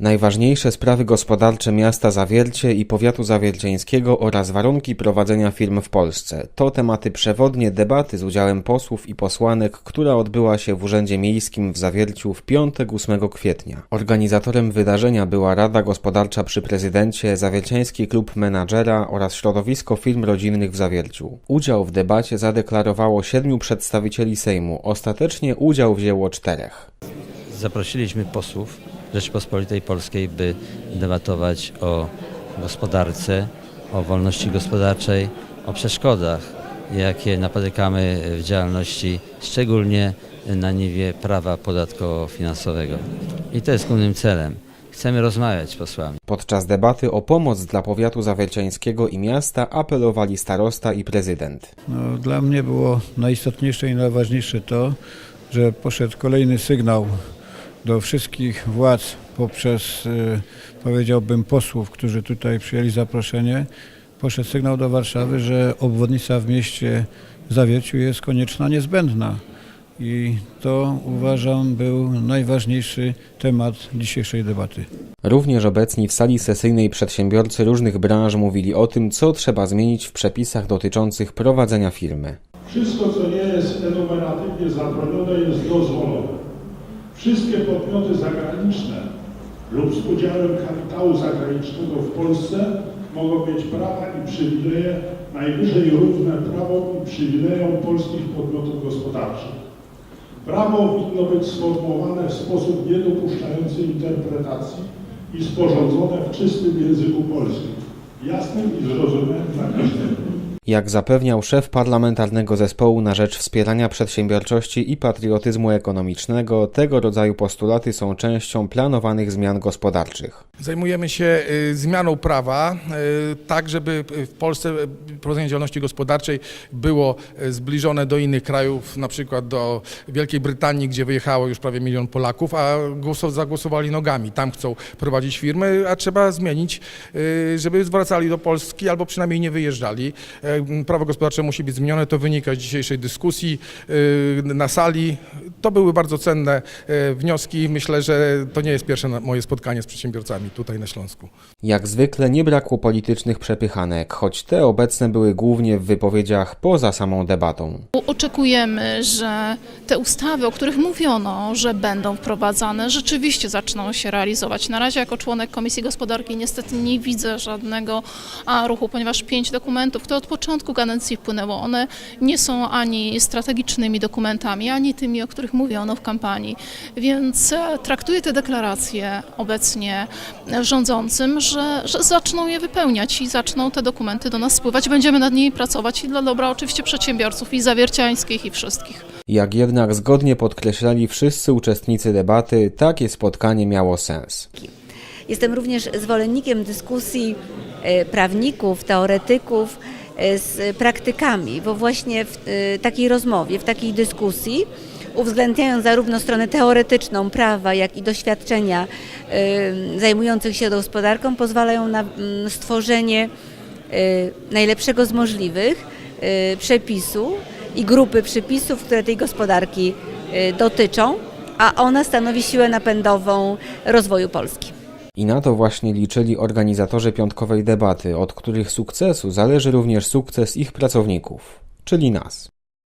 Najważniejsze sprawy gospodarcze miasta Zawiercie i powiatu zawierciańskiego oraz warunki prowadzenia firm w Polsce. To tematy przewodnie debaty z udziałem posłów i posłanek, która odbyła się w Urzędzie Miejskim w Zawierciu w piątek 8 kwietnia. Organizatorem wydarzenia była Rada Gospodarcza przy prezydencie, Zawierciański Klub Menadżera oraz środowisko firm rodzinnych w Zawierciu. Udział w debacie zadeklarowało siedmiu przedstawicieli Sejmu. Ostatecznie udział wzięło czterech. Zaprosiliśmy posłów Rzeczypospolitej Polskiej, by debatować o gospodarce, o wolności gospodarczej, o przeszkodach, jakie napotykamy w działalności, szczególnie na niwie prawa podatkowo-finansowego. I to jest głównym celem. Chcemy rozmawiać z posłami. Podczas debaty o pomoc dla powiatu zawierciańskiego i miasta apelowali starosta i prezydent. No, dla mnie było najistotniejsze i najważniejsze to, że poszedł kolejny sygnał do wszystkich władz poprzez, e, powiedziałbym, posłów, którzy tutaj przyjęli zaproszenie. Poszedł sygnał do Warszawy, że obwodnica w mieście Zawierciu jest konieczna, niezbędna. I to uważam był najważniejszy temat dzisiejszej debaty. Również obecni w sali sesyjnej przedsiębiorcy różnych branż mówili o tym, co trzeba zmienić w przepisach dotyczących prowadzenia firmy. Wszystko, co nie jest enumeratywnie zabronione, jest dozwolone. Wszystkie podmioty zagraniczne lub z udziałem kapitału zagranicznego w Polsce mogą mieć prawa i przywileje najwyżej równe prawom i przywilejom polskich podmiotów gospodarczych. Prawo winno być sformułowane w sposób niedopuszczający interpretacji i sporządzone w czystym języku polskim, jasnym i zrozumiałym dla każdego. Jak zapewniał szef parlamentarnego zespołu na rzecz wspierania przedsiębiorczości i patriotyzmu ekonomicznego, tego rodzaju postulaty są częścią planowanych zmian gospodarczych. Zajmujemy się y, zmianą prawa, y, tak żeby w Polsce y, prowadzenie działalności gospodarczej było zbliżone do innych krajów, na przykład do Wielkiej Brytanii, gdzie wyjechało już prawie milion Polaków, a głosow- zagłosowali nogami. Tam chcą prowadzić firmy, a trzeba zmienić, żeby zwracali do Polski albo przynajmniej nie wyjeżdżali. Prawo gospodarcze musi być zmienione, to wynika z dzisiejszej dyskusji y, na sali. To były bardzo cenne y, wnioski. Myślę, że to nie jest pierwsze moje spotkanie z przedsiębiorcami tutaj na Śląsku. Jak zwykle nie brakło politycznych przepychanek, choć te obecne były głównie w wypowiedziach poza samą debatą. Oczekujemy, że te ustawy, o których mówiono, że będą wprowadzane, rzeczywiście zaczną się realizować. Na razie jako członek Komisji Gospodarki niestety nie widzę żadnego ruchu, ponieważ pięć dokumentów, które od początku kadencji wpłynęło, one nie są ani strategicznymi dokumentami, ani tymi, o których mówiono w kampanii. Więc e, traktuję te deklaracje obecnie rządzącym, że, że zaczną je wypełniać i zaczną te dokumenty do nas spływać. Będziemy nad nimi pracować i dla dobra oczywiście przedsiębiorców i zawierciańskich i wszystkich. Jak jednak zgodnie podkreślali wszyscy uczestnicy debaty, takie spotkanie miało sens. Jestem również zwolennikiem dyskusji e, prawników, teoretyków z praktykami, bo właśnie w e, takiej rozmowie, w takiej dyskusji, uwzględniając zarówno stronę teoretyczną prawa, jak i doświadczenia e, zajmujących się gospodarką, pozwalają na stworzenie e, najlepszego z możliwych e, przepisu i grupy przepisów, które tej gospodarki e, dotyczą, a ona stanowi siłę napędową rozwoju Polski. I na to właśnie liczyli organizatorzy piątkowej debaty, od których sukcesu zależy również sukces ich pracowników, czyli nas.